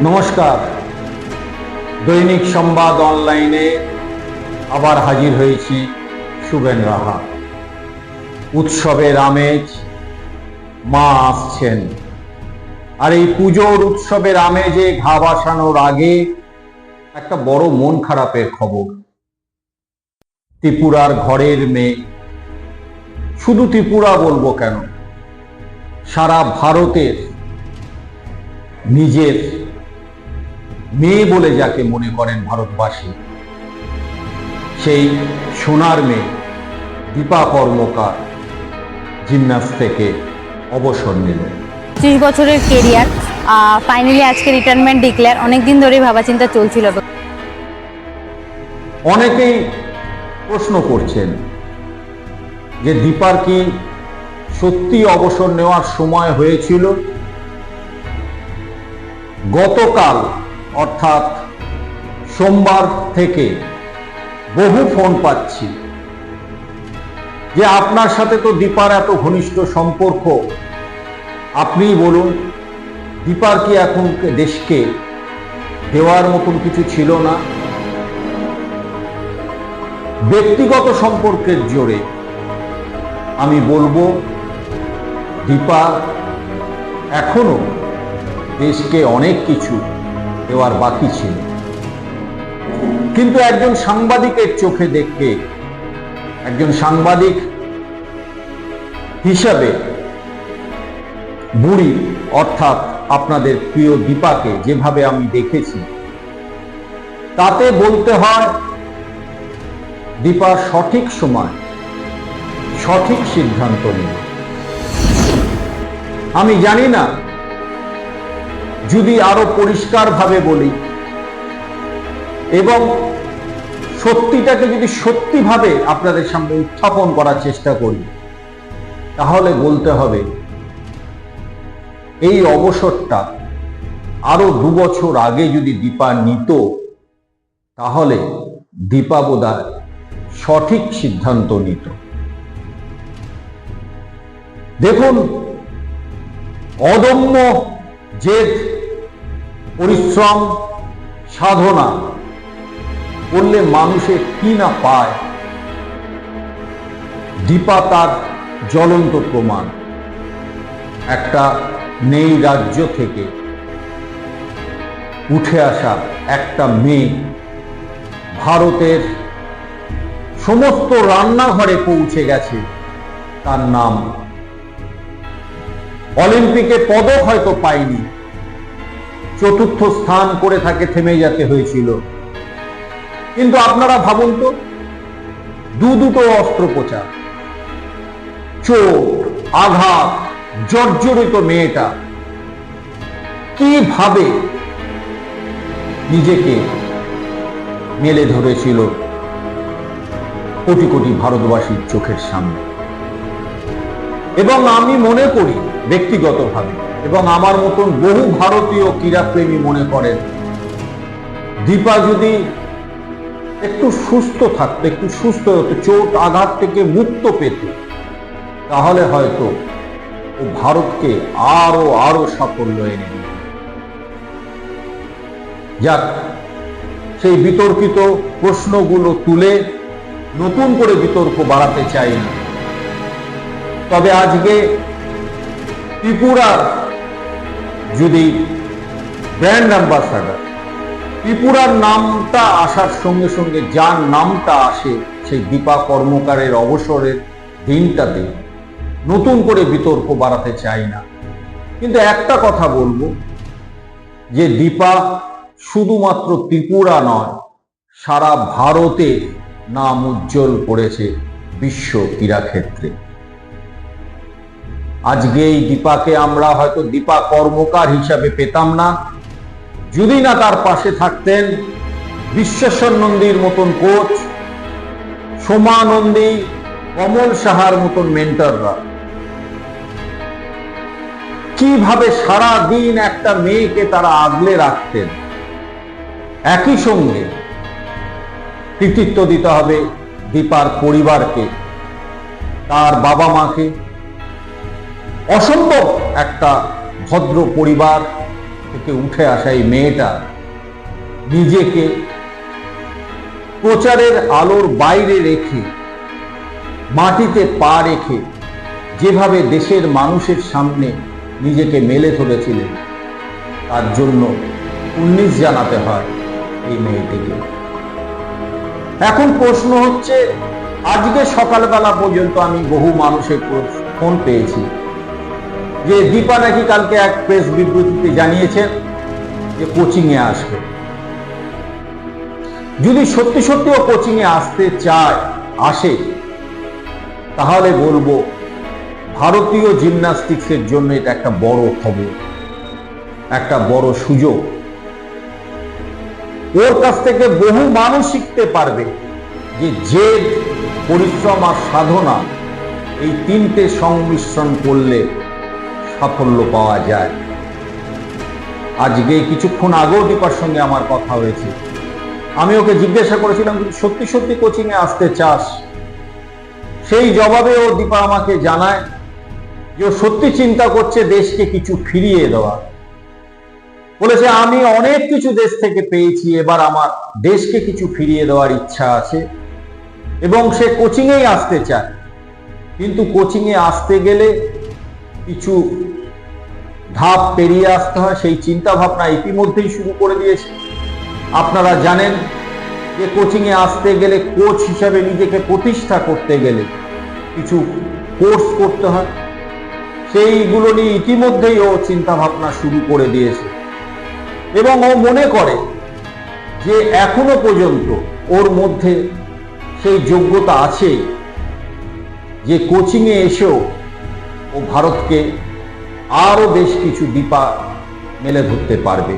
নমস্কার। দৈনিক সংবাদ অনলাইনে আবার হাজির হয়েছি শুভেন রাহা। উৎসবের আমেজ, মা আসছেন। আর এই পুজোর উৎসবের আমেজে ঘা বাসানোর আগে একটা বড় মন খারাপের খবর। ত্রিপুরার ঘরের মেয়ে। শুধু ত্রিপুরা বলব কেন? সারা ভারতের নিজের মেয়ে বলে যাকে মনে করেন ভারতবাসী সেই সোনার মেয়ে দীপা কর্মকার জিমনাস থেকে অবসর নিলেন। পঁচিশ বছরের কেরিয়ার ফাইনালি আজকে রিটায়ারমেন্ট ডিক্লেয়ার অনেকদিন ধরেই ভাবা চিন্তা চলছিল। অনেকেই প্রশ্ন করছেন যে দীপার কি সত্যি অবসর নেওয়ার সময় হয়েছিল? গতকাল অর্থাৎ সোমবার থেকে বহু ফোন পাচ্ছি। যে আপনার সাথে তো দীপার এত ঘনিষ্ঠ সম্পর্ক, আপনিই বলুন, দীপার কি এখন দেশকে দেওয়ার মতন কিছু ছিল না? ব্যক্তিগত সম্পর্কের জোরে আমি বলব, দীপা এখনও দেশকে অনেক কিছু দেওয়ার বাকি ছিল। কিন্তু একজন সাংবাদিকের চোখে দেখে, একজন সাংবাদিক হিসাবে বুড়ি, অর্থাৎ আপনাদের প্রিয় দীপাকে যেভাবে আমি দেখেছি, তাতে বলতে হয় দীপার সঠিক সময়, সঠিক সিদ্ধান্ত নিল। আমি জানি না যদি আরও পরিষ্কারভাবে বলি, এবং সত্যিটাকে যদি সত্যিভাবে আপনাদের সামনে উত্থাপন করার চেষ্টা করি, তাহলে বলতে হবে, এই অবসরটা আরও দু বছর আগে যদি দীপা নিত, তাহলে দীপা বোধহয় সঠিক সিদ্ধান্ত নিত। দেখুন, অদম্য জেদ পরিশ্রম, সাধনা করলে মানুষে কি না পায়? দীপা তার জ্বলন্ত প্রমাণ। একটা নেই রাজ্য থেকে উঠে আসা একটা মেয়ে ভারতের সমস্ত রান্নাঘরে পৌঁছে গেছে। তার নাম অলিম্পিকে পদক হয়তো পায়নি। চতুর্থ স্থান করে থাকে থেমে যেতে হয়েছিল। কিন্তু আপনারা ভাবুন তো, দু দুটো অস্ত্রোপচার চোট আঘাত, জর্জরিত মেয়েটা কীভাবে নিজেকে মেলে ধরেছিল কোটি কোটি ভারতবাসীর চোখের সামনে? এবং আমি মনে করি, ব্যক্তিগতভাবে এবং আমার মতন বহু ভারতীয় ক্রীড়াপ্রেমী মনে করেন, দীপা যদি একটু সুস্থ থাকতো, একটু সুস্থ হতো, চোট আঘাত থেকে মুক্ত পেত, তাহলে হয়তো ও ভারতকে আরও আরও সাফল্য এনে দিত যাক, সেই বিতর্কিত প্রশ্নগুলো তুলে নতুন করে বিতর্ক বাড়াতে চাই না। তবে আজকে ত্রিপুরার যদি ব্র্যান্ড অ্যাম্বাসাডার, ত্রিপুরার নামটা আসার সঙ্গে সঙ্গে যার নামটা আসে, সেই দীপা কর্মকারের অবসরের দিনটাতে নতুন করে বিতর্ক বাড়াতে চাই না। কিন্তু একটা কথা বলব, যে দীপা শুধুমাত্র ত্রিপুরা নয়, সারা ভারতে নাম উজ্জ্বল করেছে বিশ্ব ক্রীড়াক্ষেত্রে। আজকে এই দীপাকে আমরা হয়তো দীপা কর্মকার হিসাবে পেতাম না। যদি না তার পাশে থাকতেন বিশ্বেশ্বর নন্দীর মতন কোচ, সোমা নন্দী, কমল সাহার মতন মেন্টররা। কীভাবে সারা দিন একটা মেয়েকে তারা আগলে রাখতেন? একই সঙ্গে কৃতিত্ব দিতে হবে দীপার পরিবারকে, তার বাবা মাকে অসম্ভব একটা ভদ্র পরিবার থেকে উঠে আসা এই মেয়েটা নিজেকে প্রচারের আলোর বাইরে রেখে, মাটিতে পা রেখে যেভাবে দেশের মানুষের সামনে নিজেকে মেলে ধরেছিলেন, তার জন্য উন্নিশ জানাতে হয় এই মেয়েটিকে। এখন প্রশ্ন হচ্ছে, আজকে সকালবেলা পর্যন্ত আমি বহু মানুষের ফোন পেয়েছি। যে দীপা নাকি কালকে এক প্রেস বিবৃতিতে জানিয়েছেন যে কোচিং এ আসবে। যদি সত্যি সত্যি ও কোচিং এ আসতে চায়, আসে, তাহলে বলব ভারতীয় জিমন্যাস্টিক্সের জন্য এটা একটা বড় খবর, একটা বড় সুযোগ। ওর কাছ থেকে বহু মানুষ শিখতে পারবে যে জেদ, পরিশ্রম আর সাধনা এই তিনটে সংমিশ্রণ করলে সাফল্য পাওয়া যায়। আজকে কিছুক্ষণ আগেও দীপার সঙ্গে আমার কথা হয়েছে। আমি ওকে জিজ্ঞাসা করেছিলাম "তুই সত্যি সত্যি কোচিং এ আসতে চাস? সেই জবাবে ও দীপা আমাকে জানায় যে ও সত্যি চিন্তা করছে দেশকে কিছু ফিরিয়ে দেওয়া বলেছে, আমি অনেক কিছু দেশ থেকে পেয়েছি, এবার আমার দেশকে কিছু ফিরিয়ে দেওয়ার ইচ্ছা আছে এবং সে কোচিংয়েই আসতে চায়। কিন্তু কোচিংয়ে আসতে গেলে কিছু ধাপ পেরিয়ে আসতে হয়, সেই চিন্তা ভাবনা ইতিমধ্যেই শুরু করে দিয়েছে। আপনারা জানেন যে কোচিংয়ে আসতে গেলে কোচ হিসাবে নিজেকে প্রতিষ্ঠা করতে গেলে কিছু কোর্স করতে হয়। সেইগুলো নিয়ে ইতিমধ্যেই ও চিন্তা ভাবনা শুরু করে দিয়েছে। এবং ও মনে করে যে এখনও পর্যন্ত ওর মধ্যে সেই যোগ্যতা আছে যে কোচিংয়ে এসেও ও ভারতকে আরও বেশ কিছু দীপা মেলে ধরতে পারবে।